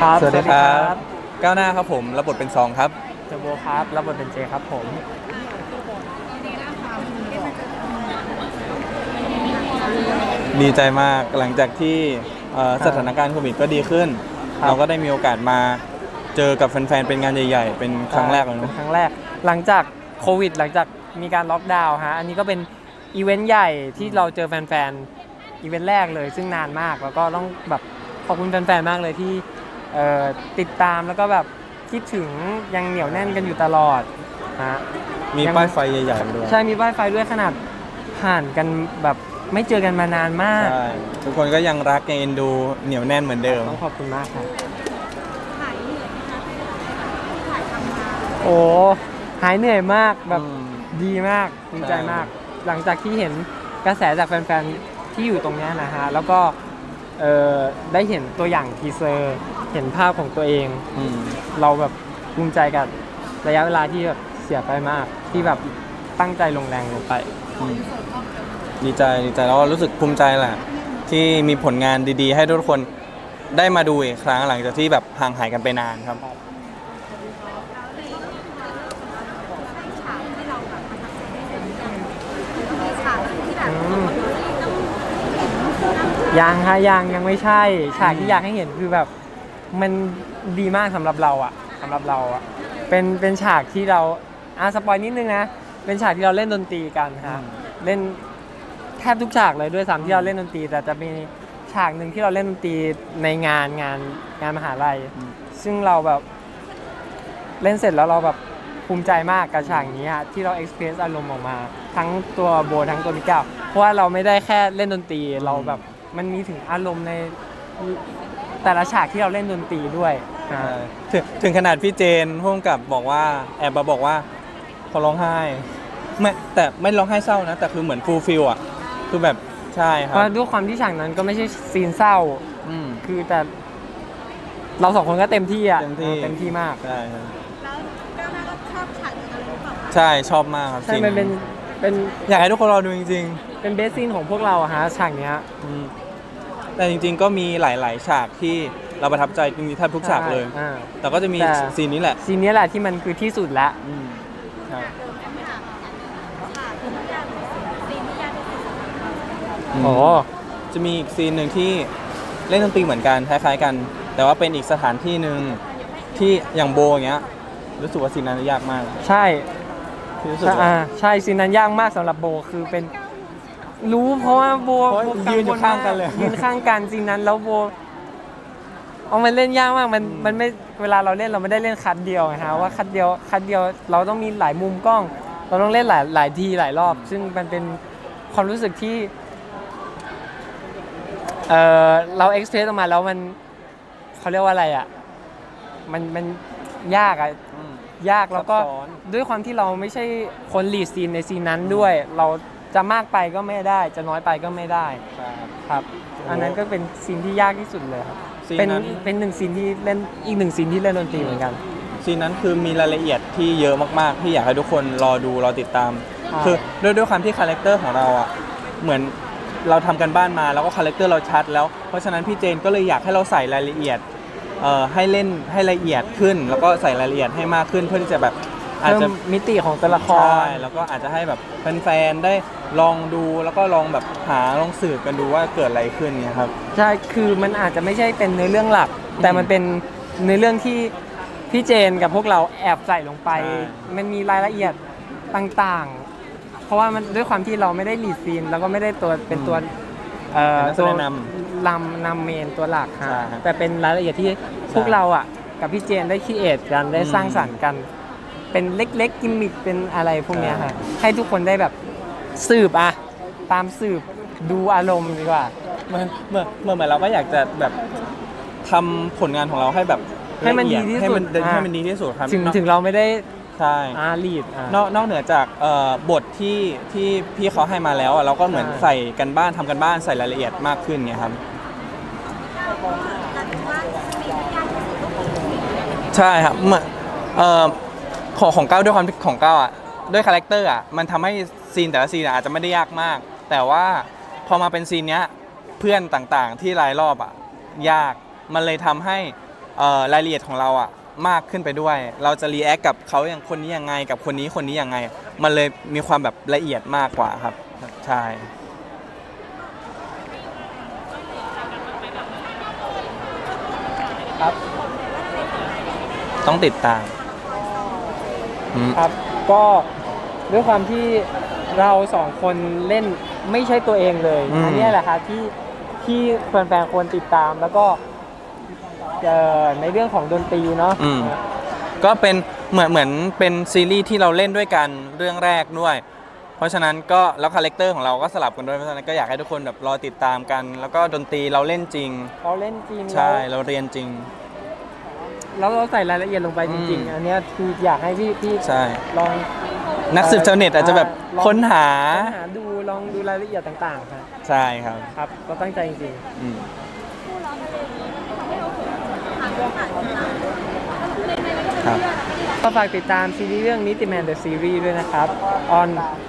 ครับ สวัสดีครับ ก้าวหน้าครับผมรับบทเป็นซองครับเจโบครับรับบทเป็นเจครับผม ดีใจมากหลังจากที่เอ่อสถานการณ์โควิดก็ดีขึ้น ครับ เราก็ได้มีโอกาสมาเจอกับแฟนๆเป็นงานใหญ่ ๆ เป็นครั้งแรกเลยเป็นเนาะครั้งแรกหลังจากโควิด หลังจากมีการล็อกดาวน์ฮะอันนี้ก็เป็นอีเวนต์ใหญ่ที่เราเจอแฟนๆอีเวนต์แรกเลยซึ่งนานมากแล้วก็ต้องแบบขอบคุณแฟนๆมากเลยที่เอ่อ ติดตามแล้วก็แบบคิดถึงยังเหนียวแน่นกันอยู่ตลอดฮะมียังป้ายไฟใหญ่ๆมาด้วยใช่มีป้ายไฟด้วยขนาดห่านกันแบบไม่เจอกันมานานมาก ใช่ทุกคนก็ยังรักยังเอ็นดูเหนียวแน่นเหมือนเดิม ต้องขอบคุณมากครับ หายเหนื่อยไหมคะที่ถ่ายทำมาโอ้หายเหนื่อยมากแบบอืมดีมากภูมิใจใช่มาก หลังจากที่เห็นกระแสจากแฟนๆที่อยู่ตรงเนี้ยนะฮะแล้วก็ เอ่อได้เห็นตัวอย่างทีเซอร์ เห็นภาพของตัวเอง อืมเราแบบภูมิใจกับระยะเวลาที่แบบเสียไปมาก ที่แบบตั้งใจลงแรงลงไป อืมดีใจดีใจแล้วก็รู้สึกภูมิใจแหละ ที่มีผลงานดีๆ ให้ทุกคนได้มาดูอีกครั้งหลังจากที่แบบห่างหายกันไปนานครับ ฉากที่เราแบบประทับใจได้เลยมีฉากที่แบบอืมต้อง ยังฮะยังยังไม่ใช่ ฉากอืที่มอยากให้เห็นคือแบบมันดีมากสำหรับเราอะสำหรับเราอะเป็นเป็นฉากที่เราอะสปอยนิดนึงนะเป็นฉากที่เราเล่นดนตรีกันฮะเล่นแทบทุกฉากเลยด้วยซ้ำที่เราเล่นดนตรี แต่จะมีฉากหนึ่งที่เราเล่นดนตรีในงานงานงานมหาลัยอืมซึ่งเราแบบเล่นเสร็จแล้วเราแบบภูมิใจมากกับฉากนี้อะที่เรา experience อารมณ์ออกมา ทั้งตัวโบทั้งตัวมิก้าเพราะว่าเราไม่ได้แค่เล่นดนตรีเราแบบ มันมีถึงอารมณ์ในแต่ละฉากที่เราเล่นดนตรีด้วยนะใช่ถึงถึงขนาดพี่เจนพ่วงกับบอกว่าแอบมาบอกว่าเขาร้องไห้ไม่แต่ไม่ร้องไห้เศร้านะ แต่คือเหมือนฟูลฟิลอะ คือแบบใช่คเพรับราะด้วยความที่ฉากนั้นก็ไม่ใช่ซีนเศร้า อืม คือแต่ เราสองคนก็เต็มที่อะเต็มที่ เต็มที่มาก ใช่ครับแล้วก้าวหน้าก็ชอบฉากนั้นหรือเปล่าคะใช่ชอบมากครับใช่จริงมันเป็น เป็นอยากให้ทุกคนรอดูจริงเป็นเบสซีนของพวกเราอะฮะฉากเนี้ยๆอืมแต่จริงๆก็มีหลาย ๆ ฉากที่เราประทับใจจริงๆแทบทุกฉากเลย อ่า แต่ก็จะมีแต่ ซีนนี้แหละซีนนี้แหละที่มันคือที่สุดแล้วอืมครับเดิมคำถามฉากที่ยากที่สุดซีนที่ยากที่สุดอืมโอ้จะมีอีกซีนหนึ่งที่เล่นดนตรีเหมือนกันคล้ายๆกัน แต่ว่าเป็นอีกสถานที่หนึ่งที่อย่างโบอย่างเงี้ยรู้สึกว่าซีนนั้นยากมาก ใช่ ที่รู้สึกใช่ว่า อ่าใช่ซีนนั้นยากมากสำหรับโบคือเป็น รู้เพราะว่าโบเพราะโบยืนอยู่ข้างกันเลยยืนข้างกันซีนนั้นแล้วโบเอามันเล่นยากมากมันอืมมันไม่เวลาเราเล่นเราไม่ได้เล่นคัดเดียวไงฮะว่าคัดเดียวคัดเดียวเราต้องมีหลายมุมกล้อง เราต้องเล่นหลายหลายทีหลายรอบ ซึ่งมันเป็นความรู้สึกที่เออเราเอ็กเพรสออกมาแล้วมันเขาเรียกว่าอะไรอะมันมันยากอะ อืม ยากแล้วก็ซับซ้อน ด้วยความที่เราไม่ใช่คนลีดซีนในซีนนั้นด้วย เราจะมากไปก็ไม่ได้ จะน้อยไปก็ไม่ได้ครับ ครับ โอ้อันนั้นก็เป็นซีนที่ยากที่สุดเลยครับซีนเป็นนั้น เป็นหนึ่งซีนที่เล่นอีกหนึ่งซีนที่เล่นดนตรีเหมือนกัน ซีนนั้นคือมีรายละเอียดที่เยอะมากๆ ที่อยากให้ทุกคนรอดูรอติดตามใช่ คือด้วยด้วยความที่คาแรคเตอร์ของเราอะเหมือนเราทำกันบ้านมาแล้วก็คาแรคเตอร์เราชัดแล้วเพราะฉะนั้นพี่เจนก็เลยอยากให้เราใส่รายละเอียด เอ่อให้เล่นให้ละเอียดขึ้น แล้วก็ใส่รายละเอียดให้มากขึ้นเพื่อที่จะแบบอาจเพิ่จะ มมิติของตัวละคใช่รแล้วก็อาจจะให้แบบแฟนๆ ได้ลองดูแล้วก็ลองแบบหาลองสืบกันดูว่าเกิดอะไรขึ้นเนี่ยครับ ใช่ คือมันอาจจะไม่ใช่เป็นเนื้อเรื่องหลัก แต่มันเป็นเนื้อเรื่องที่พี่เจนกับพวกเราแอบใส่ลงไป ใช่ มันมีรายละเอียดต่างๆ เพราะว่ามันด้วยความที่เราไม่ได้ลีดซีน แล้วก็ไม่ได้ตัวเป็นตัวเอ่อเป็นนักแสตัวดงน นำนำเมนตัวหลักฮะใช่ครับแต่เป็นรายละเอียดที่พวกเราอะ กับพี่เจนได้คิดเอทกันได้อืมสร้างสรรค์กัน เป็นเล็กๆกิมมิคเป็นอะไรพวกเนี้ยใช่ฮะให้ทุกคนได้แบบสืบอะตามสืบดูอารมณ์ดีกว่า เหมื่อนเมื่อเมื่อเหมือนเราก็อยากจะแบบทำผลงานของเราให้แบบให้มันละเอียดีที่สุดให้มันอ่าให้มันดีที่สุดครับถึงนอกถึงเราไม่ได้ใช่อาลีดอะ นอกนอกเหนือจากเอ่อบทที่ที่พี่เขาให้มาแล้วอะเราก็เหมือนใช่ ใส่กันบ้านทำกันบ้านใส่รายละเอียดมากขึ้นเนี่ยครับ ใช่ครับเมือนเอ่อของของก้าวด้วยความที่ของก้าวอะด้วยคาแรคเตอร์อะมันทำให้ซีนแต่ละซีนอะอาจจะไม่ได้ยากมาก แต่ว่าพอมาเป็นซีนเนี้ยเพื่อนต่างๆที่รายรอบอะยากมันเลยทำให้เอ่อรายละเอียดของเราอะมากขึ้นไปด้วย เราจะรีแอคกับเขาอย่างคนนี้ยังไง กับคนนี้คนนี้ยังไง มันเลยมีความแบบละเอียดมากกว่าครับ ใช่ ครับต้องติดตามอืม ครับ ก็ด้วยความที่เราสองคนเล่นไม่ใช่ตัวเองเลยอืม อันเนี้ยแหละครับที่ที่แฟนๆควรติดตามแล้วก็เอ่อในเรื่องของดนตรีเนาะ อืม ก็เป็นเหมือนเหมือนเป็นซีรีส์ที่เราเล่นด้วยกันเรื่องแรกด้วย เพราะฉะนั้นก็แล้วคาแรคเตอร์ของเราก็สลับกันด้วยเพราะฉะนั้นก็อยากให้ทุกคนแบบรอติดตามกัน แล้วก็ดนตรีเราเล่นจริง เราเล่นจริงใช่แล้วเราเรียนจริง แล้วเราใส่รายละเอียดลงไปจริง อืม ๆ อันเนี้ยคืออยากให้พี่พี่ใช่ ลองนักสืบชาวเน็ตอาจจะแบบลองค้นหาค้นหาดูลองดูรายละเอียดต่างๆครับใช่ครับครับเราตั้งใจจริงอืมครั บๆก็ฝากติดตามซีรีส์เรื่องนิติแมนเดอะซีรีส์ด้วยนะครับ ออน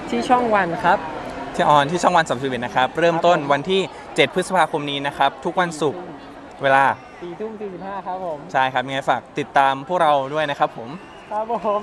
ที่ช่องวันครับ ที่ออนที่ช่องวันสามสิบเอ็ดนะครับ เริ่มต้นวันที่ 7 พฤษภาคมนี้นะครับ ทุกวันศุกร์เวลาสี่ทุ่มสี่สิบห้าครับผม ใช่ครับยังไงฝากติดตามพวกเราด้วยนะครับผม ครับผม